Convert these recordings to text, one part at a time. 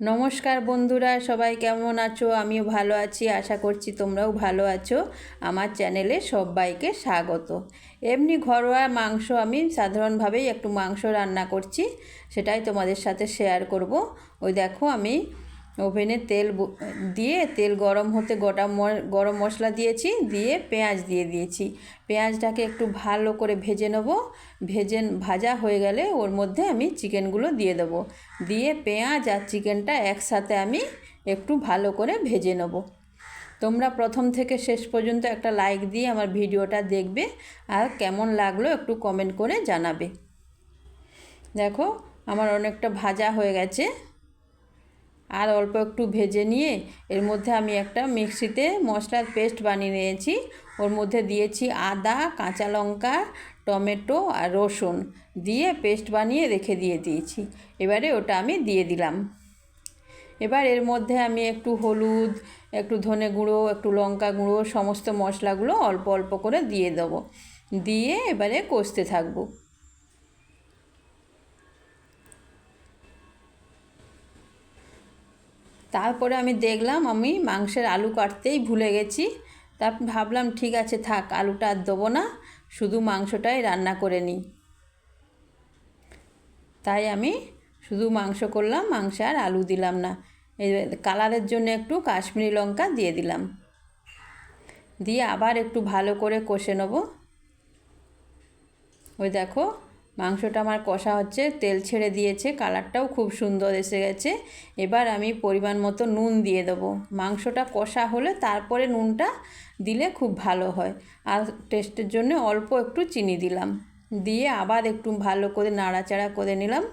নমস্কার বন্ধুরা, সবাই কেমন আছো? আমিও ভালো আছি, আশা করছি তোমরাও ভালো আছো। আমার চ্যানেলে সবাইকে স্বাগত। এমনি ঘরোয়া মাংস আমি সাধারণভাবেই একটু মাংস রান্না করছি, সেটাই তোমাদের সাথে শেয়ার করব। ওই দেখো আমি ওভেনে তেল দিয়ে তেল গরম হতে গোটা গরম মশলা দিয়েছি, দিয়ে পেঁয়াজ দিয়ে দিয়েছি। পেঁয়াজটাকে একটু ভালো করে ভেজে নেব। ভেজে ভাজা হয়ে গেলে ওর মধ্যে আমি চিকেনগুলো দিয়ে দেবো। দিয়ে পেঁয়াজ আর চিকেনটা একসাথে আমি একটু ভালো করে ভেজে নেব। তোমরা প্রথম থেকে শেষ পর্যন্ত একটা লাইক দিয়ে আমার ভিডিওটা দেখবে আর কেমন লাগল একটু কমেন্ট করে জানাবে। দেখো, আমার অনেকটা ভাজা হয়ে গেছে। আর অল্প একটু ভেজে নিয়ে এর মধ্যে আমি একটা মিক্সিতে মশলার পেস্ট বানিয়ে নিয়েছি। ওর মধ্যে দিয়েছি আদা, কাঁচা লঙ্কা, টমেটো আর রসুন দিয়ে পেস্ট বানিয়ে রেখে দিয়ে দিয়েছি। এবারে ওটা আমি দিয়ে দিলাম। এবার এর মধ্যে আমি একটু হলুদ, একটু ধনে গুঁড়ো, একটু লঙ্কা গুঁড়ো সমস্ত মশলাগুলো অল্প অল্প করে দিয়ে দেবো। দিয়ে এবারে কষতে থাকব। তারপরে আমি দেখলাম আমি মাংসের আলু কাটতেই ভুলে গেছি। তারপর ভাবলাম, ঠিক আছে থাক, আলুটা আর দেবো না, শুধু মাংসটাই রান্না করে নিই। তাই আমি শুধু মাংস করলাম, মাংস আর আলু দিলাম না। কালারের জন্য একটু কাশ্মীরি লঙ্কা দিয়ে দিলাম। দিয়ে আবার একটু ভালো করে কষে নেব। ওই দেখো মাংসটা আমার কষা হচ্ছে, তেল ছেড়ে দিয়েছে, কালারটাও খুব সুন্দর এসে গেছে। এবার আমি পরিমাণ মতো নুন দিয়ে দেবো। মাংসটা কষা হলে তারপরে নুনটা দিলে খুব ভালো হয়। আর টেস্টের জন্য অল্প একটু চিনি দিলাম। দিয়ে আবার একটু ভালো করে নাড়াচাড়া করে নিলাম।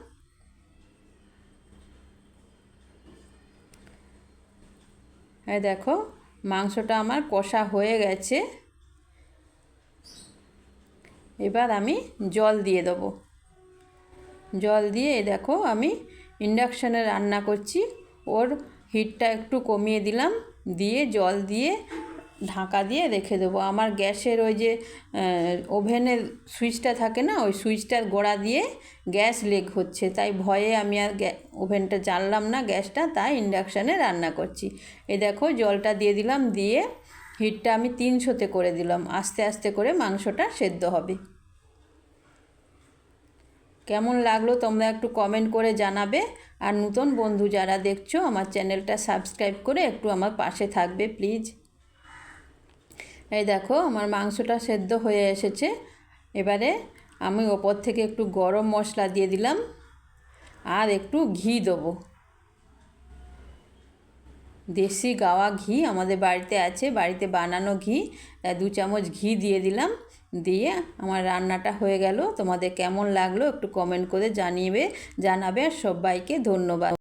হ্যাঁ দেখো, মাংসটা আমার কষা হয়ে গেছে। এবার আমি জল দিয়ে দেবো। জল দিয়ে দেখো আমি ইন্ডাকশানে রান্না করছি। ওর হিটটা একটু কমিয়ে দিলাম, দিয়ে জল দিয়ে ঢাকা দিয়ে রেখে দেবো। আমার গ্যাসের ওই যে ওভেনের সুইচটা থাকে না, ওই সুইচটার গোড়া দিয়ে গ্যাস লিক হচ্ছে। তাই ভয়ে আমি আর ওভেনটা জানলাম না গ্যাসটা, তাই ইন্ডাকশানে রান্না করছি। এই দেখো জলটা দিয়ে দিলাম, দিয়ে হিটটা আমি তিনশোতে করে দিলাম, আস্তে আস্তে করে মাংসটা সেদ্ধ হবে। কেমন লাগল তোমরা একটু কমেন্ট করে জানাবে। আর নতুন বন্ধু যারা দেখছ, আমার চ্যানেলটা সাবস্ক্রাইব করে একটু আমার পাশে থাকবে প্লিজ এই দেখো, আমার মাংসটা সেদ্ধ হয়ে এসেছে। এবারে আমি ওপর থেকে একটু গরম মশলা দিয়ে দিলাম। আর একটু ঘি দেবো। দেশি গাওয়া ঘি আমাদের বাড়িতে আছে, বাড়িতে বানানো ঘি। দু চামচ ঘি দিয়ে দিলাম, দিয়ে আমার রান্নাটা হয়ে গেল। তোমাদের কেমন লাগল একটু কমেন্ট করে জানিয়ে জানাবে আর সবাইকে ধন্যবাদ।